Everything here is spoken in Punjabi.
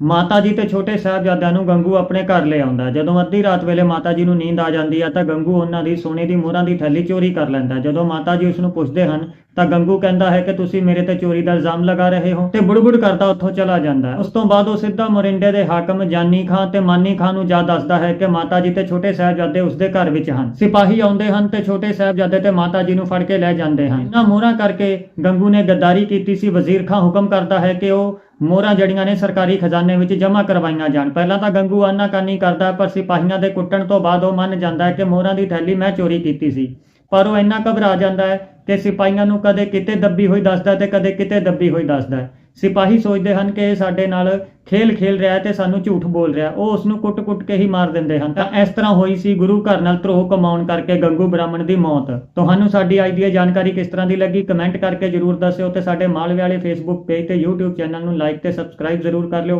ਮਾਤਾ ਜੀ ਤੇ ਛੋਟੇ ਸਾਹਿਬਜ਼ਾਦਿਆਂ ਨੂੰ ਗੰਗੂ ਆਪਣੇ ਘਰ ਲੈ ਆਉਂਦਾ। ਜਦੋਂ ਅੱਧੀ ਰਾਤ ਵੇਲੇ ਮਾਤਾ ਜੀ ਨੂੰ ਨੀਂਦ ਆ ਜਾਂਦੀ ਹੈ ਤਾਂ ਗੰਗੂ ਉਹਨਾਂ ਦੀ ਸੋਨੇ ਦੀ ਮੋਹਰਾਂ ਦੀ ਥੈਲੀ ਚੋਰੀ ਕਰ ਲੈਂਦਾ। ਜਦੋਂ ਮਾਤਾ ਜੀ ਉਸ ਨੂੰ ਪੁੱਛਦੇ ਹਨ, ਤਾਂ ਗੰਗੂ ਕਹਿੰਦਾ ਹੈ ਕਿ ਤੁਸੀਂ ਮੇਰੇ ਤੇ ਚੋਰੀ ਦਾ ਇਲਜ਼ਾਮ ਲਗਾ ਰਹੇ ਹੋ ਤੇ ਬੁੜਬੁੜ ਕਰਦਾ ਉੱਥੋਂ ਚਲਾ ਜਾਂਦਾ। ਉਸ ਤੋਂ ਬਾਅਦ ਉਹ ਸਿੱਧਾ ਮੋਰਿੰਡੇ ਦੇ ਹਾਕਮ ਜਾਨੀ ਖਾਂ ਤੇ ਮਾਨੀ ਖਾਂ ਨੂੰ ਜਾ ਦੱਸਦਾ ਹੈ ਕਿ ਮਾਤਾ ਜੀ ਤੇ ਛੋਟੇ ਸਾਹਿਬਜ਼ਾਦੇ ਉਸਦੇ ਘਰ ਵਿੱਚ ਹਨ। ਸਿਪਾਹੀ ਆਉਂਦੇ ਹਨ ਤੇ ਛੋਟੇ ਸਾਹਿਬਜ਼ਾਦੇ ਤੇ ਮਾਤਾ ਜੀ ਨੂੰ ਫੜ ਕੇ ਲੈ ਜਾਂਦੇ ਹਨ। ਇਹਨਾਂ ਮੋਹਰਾਂ ਕਰਕੇ ਗੰਗੂ ਨੇ ਗੱਦਾਰੀ ਕੀਤੀ ਸੀ। ਵਜ਼ੀਰ ਖਾਂ ਹੁਕਮ ਕਰਦਾ ਹੈ ਕਿ ਉਹ ਮੋਹਰਾਂ ਜੜੀਆਂ ਨੇ ਸਰਕਾਰੀ ਖਜ਼ਾਨੇ ਵਿੱਚ ਜਮ੍ਹਾਂ ਕਰਵਾਈਆਂ ਜਾਣ। ਪਹਿਲਾਂ ਤਾਂ ਗੰਗੂ ਆਨਾਕਾਨੀ ਕਰਦਾ, ਪਰ ਸਿਪਾਹੀਆਂ ਦੇ ਕੁੱਟਣ ਤੋਂ ਬਾਅਦ ਉਹ ਮੰਨ ਜਾਂਦਾ ਹੈ ਕਿ ਮੋਹਰਾਂ ਦੀ ਥੈਲੀ ਮੈਂ ਚੋਰੀ ਕੀਤੀ ਸੀ। ਪਰ ਉਹ ਇੰਨਾ ਘਬਰਾ ਜਾਂਦਾ ਹੈ ਕਿ ਸਿਪਾਹੀਆਂ ਨੂੰ ਕਦੇ ਕਿਤੇ ਦੱਬੀ ਹੋਈ ਦੱਸਦਾ ਤੇ ਕਦੇ ਕਿਤੇ ਦੱਬੀ ਹੋਈ ਦੱਸਦਾ ਸਿਪਾਹੀ ਸੋਚਦੇ ਹਨ ਕਿ ਇਹ ਸਾਡੇ ਨਾਲ ਖੇਲ ਖੇਲ ਰਿਹਾ ਹੈ ਤੇ ਸਾਨੂੰ ਝੂਠ ਬੋਲ ਰਿਹਾ ਉਹ ਉਸ ਨੂੰ ਕੁੱਟ-ਕੁੱਟ ਕੇ ਹੀ ਮਾਰ ਦਿੰਦੇ ਹਨ। ਤਾਂ ਇਸ ਤਰ੍ਹਾਂ ਹੋਈ ਸੀ, ਗੁਰੂ ਘਰ ਨਾਲ ਧਰੋਹ ਕਮਾਉਣ ਕਰਕੇ ਗੰਗੂ ਬ੍ਰਾਹਮਣ ਦੀ ਮੌਤ। ਤੁਹਾਨੂੰ ਸਾਡੀ ਅੱਜ ਦੀ ਇਹ ਜਾਣਕਾਰੀ ਕਿਸ ਤਰ੍ਹਾਂ ਦੀ ਲੱਗੀ? ਕਮੈਂਟ ਕਰਕੇ ਜਰੂਰ ਦੱਸਿਓ ਤੇ ਸਾਡੇ ਮਾਲਵੇ ਵਾਲੇ ਫੇਸਬੁੱਕ ਪੇਜ ਤੇ YouTube ਚੈਨਲ ਨੂੰ ਲਾਈਕ ਤੇ ਸਬਸਕ੍ਰਾਈਬ ਜ਼ਰੂਰ ਕਰ ਲਿਓ।